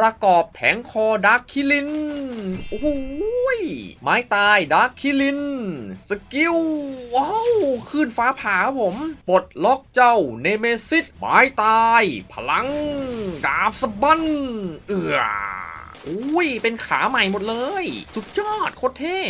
ประกอบแผงคอดาร์คคิลิน โอ้โหยไม้ตายดาร์คคิลิน สกิล ว้าว ขึ้นฟ้าผ่าครับผมปลดล็อกเจ้าเนเมซิสไม้ตาย พลัง ดาบสะบัน เอือ อุ้ย เป็นขาใหม่หมดเลย สุดยอดโคตรเท่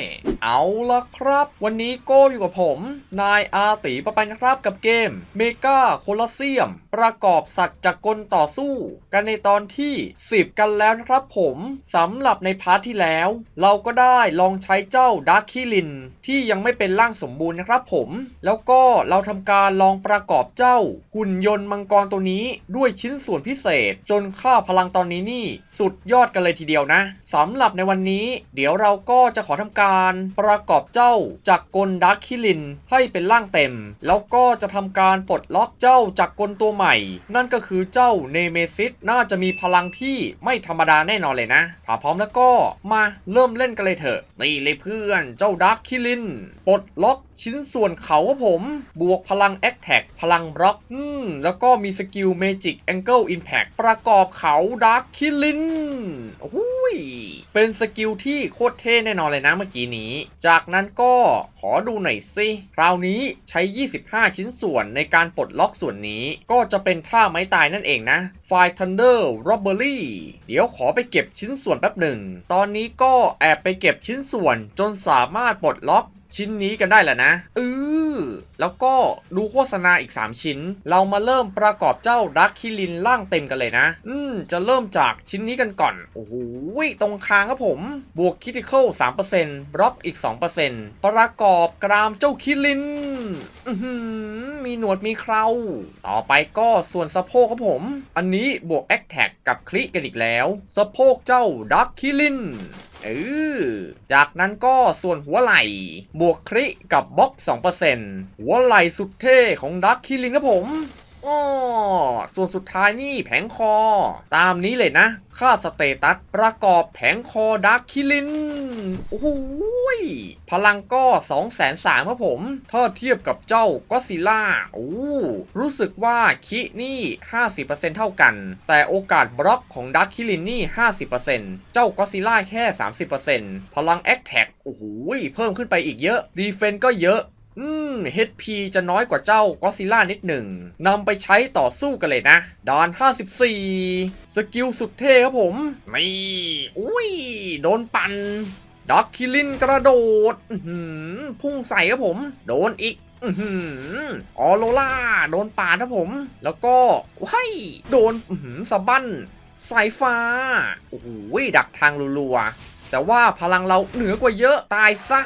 เอาละครับ วันนี้โก้อยู่กับผม นายอาตีประปันครับกับเกมเมกาโคลอสเซียม ประกอบสัตว์จักรกลต่อสู้ กันในตอนที่ 10 กันแล้วนะครับผมสำหรับในพาร์ทที่แล้ว เราก็ได้ลองใช้เจ้าดาร์คิลิน ที่ยังไม่เป็นร่างสมบูรณ์นะครับผม แล้วก็เราทำการลองประกอบเจ้า หุ่นยนต์มังกรตัวนี้ด้วยชิ้นส่วนพิเศษ จนค่าพลังตอนนี้นี่ สุดยอดกันเลยทีเดียวนะสำหรับในวันนี้ เดี๋ยวเราก็จะขอทำการประกอบเจ้าจักกลดาร์คิลินให้เป็นร่างเต็ม แล้วก็จะทำการปลดล็อกเจ้าจักกลตัวใหม่ นั่นก็คือเจ้าเนเมซิสน่าจะมีพลังที่ไม่ธรรมดาแน่นอนเลยนะถ้าพร้อมแล้วก็มาเริ่มเล่นกันเลยเถอะนี่เลยเพื่อนเจ้าดาร์คิลินปลดล็อกชิ้นส่วนเขาครับผม บวกพลังแอคแท็กพลังบล็อก อืม แล้วก็มีสกิลเมจิกแองเกิลอิมแพคประกอบเขาดาร์คิลินโอ้โย เป็นสกิลที่โคตรเท่แน่นอนเลยนะเมื่อกี้นี้ จากนั้นก็ขอดูหน่อยสิ คราวนี้ใช้ 25 ชิ้นส่วนในการปลดล็อกส่วนนี้ ก็จะเป็นท่าไม้ตายนั่นเองนะไฟ Thunder Robbery เดี๋ยวขอไปเก็บชิ้นส่วนแป๊บหนึ่ง ตอนนี้ก็แอบไปเก็บชิ้นส่วนจนสามารถปลดล็อก ชิ้นนี้กันได้แล้วนะเออแล้วก็ดูโฆษณาอีก 3 ชิ้น เรามาเริ่มประกอบเจ้าดักคิลินร่างเต็มกันเลยนะ อืม จะเริ่มจากชิ้นนี้กันก่อน โอ้โหตรงคางครับผม บวกคิติเคอล3%บล็อกอีก2%ปอร์เซ็นต์ประกอบกรามเจ้าคิลิน อืมีหนวดมีเคราต่อไปก็ส่วนสะโพกครับผม อันนี้บวกแอคแท็กกับคลิกันอีกแล้ว สะโพกเจ้าดักคิลิน เออจากนั้นก็ส่วนหัวไหล่บวกคริกับบล็อก 2%หัวไหล่สุดเท่ของดักคิลินครับผม อ้อส่วนสุดท้ายนี่แผงคอ ตามนี้เลยนะ ค่าสเตตัส ประกอบแผงคอดักคิลิน โอ้โหพลังก็2 0 0 0 0 0ครับผม ถ้าเทียบกับเจ้าก็ซิล่าโอ้รู้สึกว่าคินี่ 50%เท่ากัน แต่โอกาสบล็อกของดักคิลินนี่ 50%เจ้าก็ซิล่าแค่ 30%พลังแอคแท็กโอ้โหเพิ่มขึ้นไปอีกเยอะดีเฟนก็เยอะ HP จะน้อยกว่าเจ้าก็ซิล่านิดหนึ่งนำไปใช้ต่อสู้กันเลยนะดาน 54 สกิลสุดเท่ครับผม นี่ อุ้ย โดนปันดักคิลินกระโดดพุ่งใส่ครับผม โดนอีกออโรล่า โดนปาดครับผม แล้วก็ว้ายโดนสะบั้นสายฟ้า โอ้โหดักทางรัวๆ แต่ว่าพลังเราเหนือกว่าเยอะ ตายซะ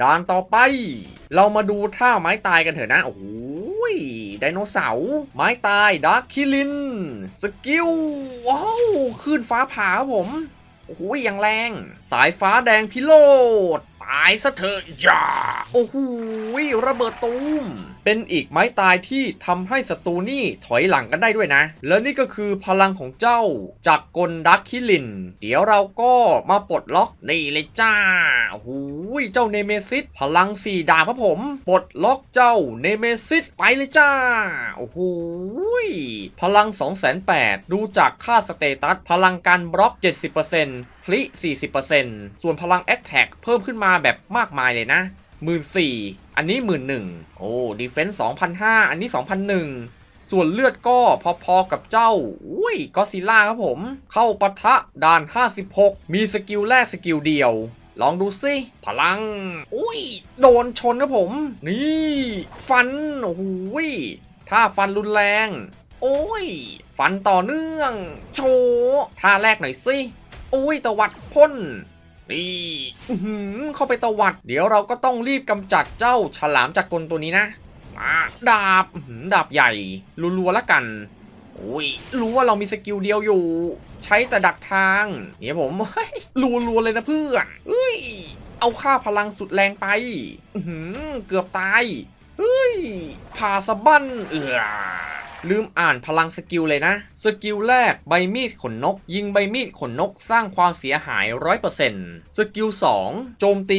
ด่านต่อไป เรามาดูท่าไม้ตายกันเถอะนะ โอ้โหไดโนเสาร์ไม้ตายดาร์คคิลิน สกิล ว้าวขึ้นฟ้าผ่าครับผม โอ้โหอย่างแรง สายฟ้าแดงพิโรธายซะเถอะอย่าโอ้โหระเบิดตูม เป็นอีกไม้ตายที่ทำให้ศัตรูนี่ถอยหลังกันได้ด้วยนะ และนี่ก็คือพลังของเจ้าจากกลดักคิลิน เดี๋ยวเราก็มาปลดล็อกนี่เลยจ้าโอ้โหเจ้าเนเมซิสพลังสี่ดาบครับผม ปลดล็อกเจ้าเนเมซิสไปเลยจ้าโอ้โหพลัง2 8 0 0 0 ดูจากค่าสเตตัสพลังการบล็อก 70% พลิ 40%ส่วนพลังแอคแท็กเพิ่มขึ้นมาแบบมากมายเลยนะหมื่นสี่อันนี้หมื่นหนึ่งโอ้ดีเฟนส์สองพันห้าอันนี้สองพันหนึ่งส่วนเลือดก็พอๆกับเจ้า อุ้ยก็ซิล่าครับผม เข้าปะทะด่าน 56 มีสกิลแรกสกิลเดียว ลองดูสิพลัง อุ้ย โดนชนครับผม นี่ ฟัน โอ้โหยถ้าฟันรุนแรง โอ้ย ฟันต่อเนื่อง โชว์ท่าแรกหน่อยสิ อุ้ยตวัดพ่นนี่เข้าไปตวัด เดี๋ยวเราก็ต้องรีบกำจัดเจ้าฉลามจากกลตัวนี้นะมาดาบดาบใหญ่รัวๆแล้วกันโอ้ยรู้ว่าเรามีสกิลเดียวอยู่ ใช้แต่ดักทางเนี่ยผมรัวๆเลยนะเพื่อนเฮ้ยเอาค่าพลังสุดแรงไปเกือบตายเฮ้ยพาสะบั้นเอือ ลืมอ่านพลังสกิลเลยนะ สกิลแรกใบมีดขนนก ยิงใบมีดขนนกสร้างความเสียหาย 100%สกิล 2 โจมตี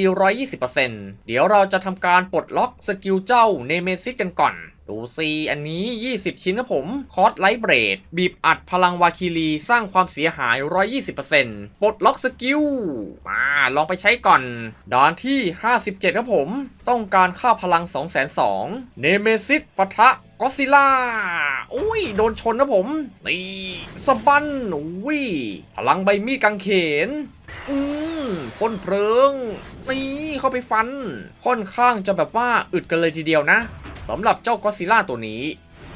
120%เดี๋ยวเราจะทำการปลดล็อกสกิลเจ้าเนเมซิสกันก่อนดูซีอันนี้ 20 ชิ้นครับผม คอร์สไลท์เบรด บีบอัดพลังวาคิรีสร้างความเสียหาย 120%ปลดล็อกสกิล มาลองไปใช้ก่อน ด่านที่ 57 ครับผม ต้องการค่าพลัง 202เนเมซิสปะทะ ก็ซิล่าอุ้ย โดนชนนะผมนี่สะบันอุ้ย พลังใบมีดกังเขน อืมพ่นเพลิง นี่เข้าไปฟัน ค่อนข้างจะแบบว่าอึดกันเลยทีเดียวนะสำหรับเจ้าก็ซิลล่าตัวนี้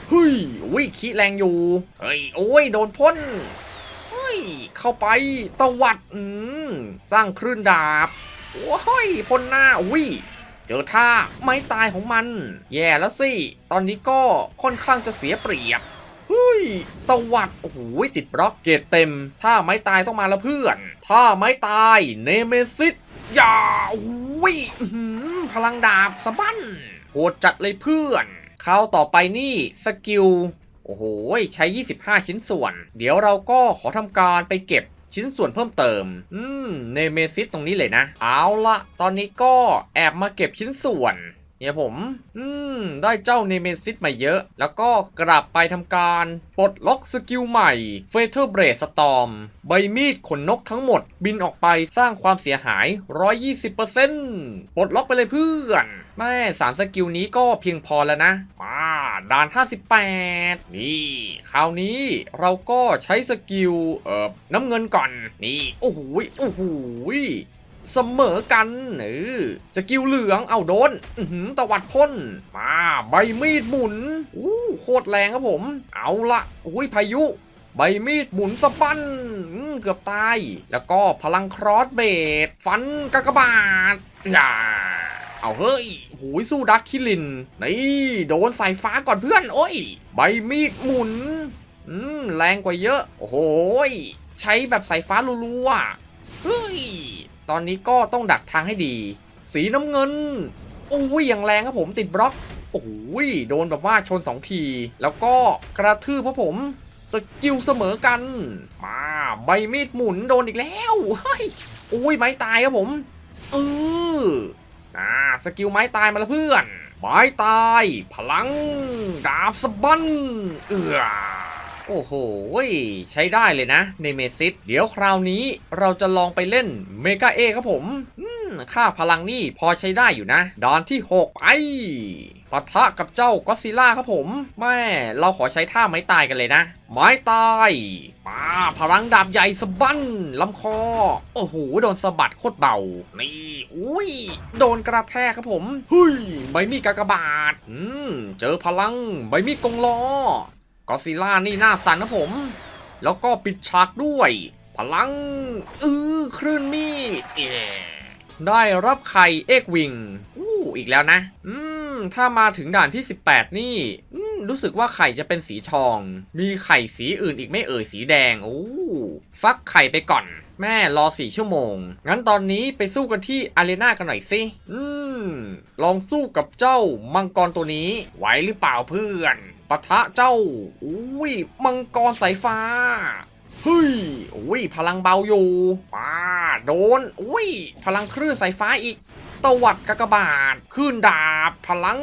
เฮ้ยอุ้ยขี้แรงอยู่ เฮ้ย โอ้ย โดนพ่นเฮ้ย เข้าไปตวัด อืม สร้างคลื่นดาบ โอ้ยพ่นหน้าอุ้ย เจอท่าไม้ตายของมัน แย่แล้วสิ ตอนนี้ก็ค่อนข้างจะเสียเปรียบเฮ้ยตวัด โอ้โห ติดบล็อกเกตเต็ม ถ้าไม้ตายต้องมาแล้วเพื่อน ถ้าไม้ตาย เนเมซิสอย่าโอ้ยพลังดาบสะบั้นโหดจัดเลยเพื่อนคราวต่อไปนี่สกิล โอ้โห ใช้ 25 ชิ้นส่วน เดี๋ยวเราก็ขอทำการไปเก็บ ชิ้นส่วนเพิ่มเติม อืม เนเมซิสตรงนี้เลยนะ เอาละ ตอนนี้ก็แอบมาเก็บชิ้นส่วน เนี่ยผม อืม ได้เจ้าเนเมซิสมาเยอะ แล้วก็กลับไปทำการปลดล็อกสกิลใหม่เฟเธอร์เบรดสตอมใบมีดขนนกทั้งหมด บินออกไปสร้างความเสียหาย 120%ปลดล็อกไปเลยเพื่อนแม่สามสกิลนี้ก็เพียงพอแล้วนะมาด่าน 58 นี่ คราวนี้เราก็ใช้สกิล เอ่อ น้ำเงินก่อน นี่ โอ้โหโอ้โห เสมอกันเออสกิลเหลืองเอาโดนอือหือตวัดพ่นมาใบมีดหมุนอู้โคตรแรงครับผม เอาละอุ้ยพายุ ใบมีดหมุนสะบั้นเกือบตาย แล้วก็พลังครอสเบดฟันกากบาทอย่าเอาเฮ้ยหูยสู้ดักคิลิน นี่ โดนสายฟ้าก่อนเพื่อน โอ้ย ใบมีดหมุน อืม แรงกว่าเยอะ โอ้โหยใช้แบบสายฟ้ารัวๆเฮ้ย ตอนนี้ก็ต้องดักทางให้ดี สีน้ำเงินโอ้ยอย่างแรงครับผมติดบล็อกโอ้ยโดนแบบว่าชนสองที แล้วก็กระทืบพระผมสกิลเสมอกัน มาใบมีดหมุนโดนอีกแล้วเฮ้ยโอ้ยไม้ตายครับผมเออน่าสกิลไม้ตายมาล้วเพื่อน ไม้ตาย พลัง ดาบสะบันเอือ โอ้โห ใช้ได้เลยนะในเมซิสเดี๋ยวคราวนี้เราจะลองไปเล่นเมกาเอครับผมอืมค่าพลังนี่พอใช้ได้อยู่นะดอนที่ 6ไปปะทะกับเจ้าก็อซิล่าครับผมแม่เราขอใช้ท่าไม้ตายกันเลยนะ ไม้ตายมาพลังดาบใหญ่สะบั้นลำคอ โอ้โห โดนสะบัดโคตรเบา นี่ อุ้ย โดนกระแทกครับผม เฮ้ย ใบมีดกากบาทอืม เจอพลัง ใบมีดกงล้อ ก็อซิล่านี่หน้าสั่นนะผม แล้วก็ปิดฉากด้วย พลังอือคลื่นมีดเอได้รับไข่เอกวิงอู้อีกแล้วนะ อืม ถ้ามาถึงด่านที่ 18 นี่อืมรู้สึกว่าไข่จะเป็นสีทอง มีไข่สีอื่นอีกไม่เอ่ยสีแดง โอ้ ฟักไข่ไปก่อน แม่รอสี่ชั่วโมง งั้นตอนนี้ไปสู้กันที่อารีนากันหน่อยสิ อืม ลองสู้กับเจ้ามังกรตัวนี้ ไหวหรือเปล่าเพื่อน ปะทะเจ้าอุ้ยมังกรสายฟ้าเฮ้ยอุ้ยพลังเบาอยู่ป้าโดนอุ้ยพลังคลื่นสายฟ้าอีกตวัดกากบาทคลื่นดาบพลัง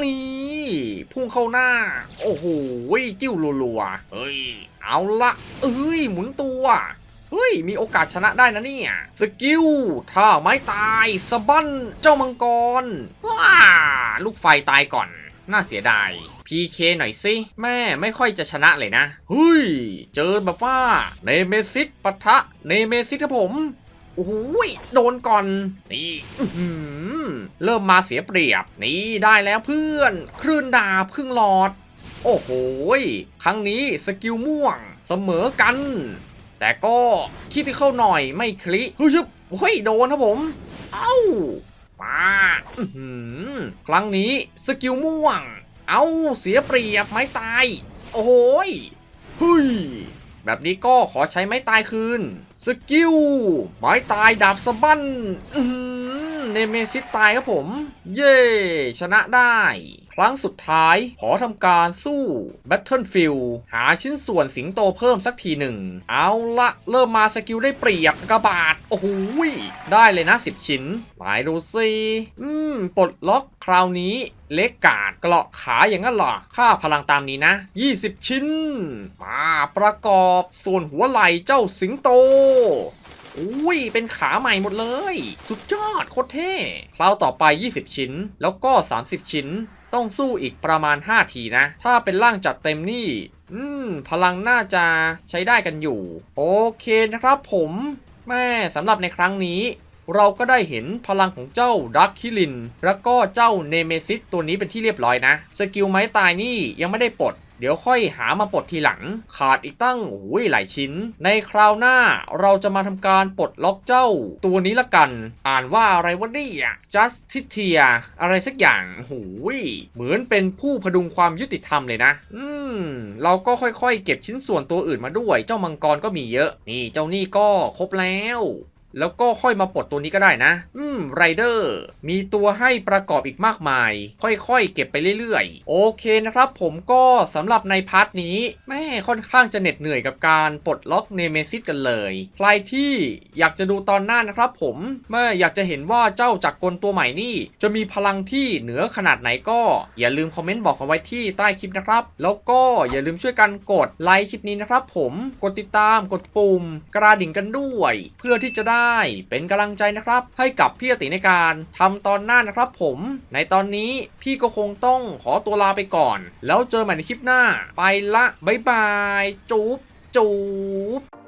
นี่พุ่งเข้าหน้า โอ้โหจิ้วรัวๆเฮ้ย เอาละเอ้ย หมุนตัวเฮ้ย มีโอกาสชนะได้นะเนี่ย สกิล ถ้าไม้ตายสะบั้นเจ้ามังกร ว้า ลูกไฟตายก่อน น่าเสียดาย PK หน่อยสิ แม่ไม่ค่อยจะชนะเลยนะเฮ้ยเจอแบบว่าเนเมซิสปะทะเนเมซิสครับผมโอ้โหยโดนก่อน นี่อื้อหือเริ่มมาเสียเปรียบ นี่ได้แล้วเพื่อน คลื่นดาบครึ่งหลอด โอ้โหยครั้งนี้สกิลม่วงเสมอกัน แต่ก็คิดที่เข้าหน่อยไม่คลิเฮ้ยชึบเฮ้ยโดนครับผม เอ้า มาอื้อหือครั้งนี้สกิลม่วง เอาเสียเปรียบไม้ตาย โอ้โหยเฮ้ยแบบนี้ก็ขอใช้ไม้ตายคืน สกิลไม้ตายดาบสะบั้นอื เนเมซิสตายครับผม เย่ชนะได้ ครั้งสุดท้าย ขอทำการสู้ Battlefield หาชิ้นส่วนสิงโตเพิ่มสักทีหนึ่ง เอาละเริ่มมาสกิลได้เปรียบกระบาด โอ้โหได้เลยนะ 10 ชิ้นไปดูสิอืม ปลดล็อกคราวนี้เล็กกาดเกราะขาอย่างนั้นเหรอ ค่าพลังตามนี้นะ 20 ชิ้น มาประกอบส่วนหัวไหล่เจ้าสิงโต อุ้ย เป็นขาใหม่หมดเลย สุดยอดโคตรเท่คราวต่อไป 20 ชิ้น แล้วก็ 30 ชิ้น ต้องสู้อีกประมาณ 5 ทีนะ ถ้าเป็นร่างจัดเต็มนี่ อืม พลังน่าจะใช้ได้กันอยู่ โอเคนะครับผม แม่สำหรับในครั้งนี้ เราก็ได้เห็นพลังของเจ้าดักคิลิน แล้วก็เจ้าเนเมซิสตัวนี้เป็นที่เรียบร้อยนะ สกิลไม้ตายนี่ยังไม่ได้ปลดเดี๋ยวค่อยหามาปลดทีหลัง ขาดอีกตั้งโอ้ยหลายชิ้น ในคราวหน้าเราจะมาทำการปลดล็อกเจ้า ตัวนี้ละกัน อ่านว่าอะไรวะนี่ย Justitia อะไรสักอย่างโอ้ยเหมือนเป็นผู้พดุงความยุติธรรมเลยนะ อืม เราก็ค่อยๆ เก็บชิ้นส่วนตัวอื่นมาด้วย เจ้ามังกรก็มีเยอะ นี่เจ้านี่ก็ครบแล้ว แล้วก็ค่อยมาปลดตัวนี้ก็ได้นะ อืมไรเดอร์มีตัวให้ประกอบอีกมากมาย ค่อยๆ เก็บไปเรื่อยๆ โอเคนะครับผมก็สำหรับในพาร์ทนี้แม่ค่อนข้างจะเหน็ดเหนื่อยกับการปลดล็อกเนเมซิสกันเลย ใครที่อยากจะดูตอนหน้านะครับผมแม่อยากจะเห็นว่าเจ้าจักรกลตัวใหม่นี่ จะมีพลังที่เหนือขนาดไหนก็อย่าลืมคอมเมนต์บอกกันไว้ที่ใต้คลิปนะครับ แล้วก็อย่าลืมช่วยกันกดไลค์คลิปนี้นะครับผมกดติดตามกดปุ่มกระดิ่งกันด้วย เพื่อที่จะได้เป็นกำลังใจนะครับ ให้กับพี่อติในการทำตอนหน้านะครับผม ในตอนนี้พี่ก็คงต้องขอตัวลาไปก่อน แล้วเจอใหม่ในคลิปหน้า ไปละบ๊ายบาย จูบจูบ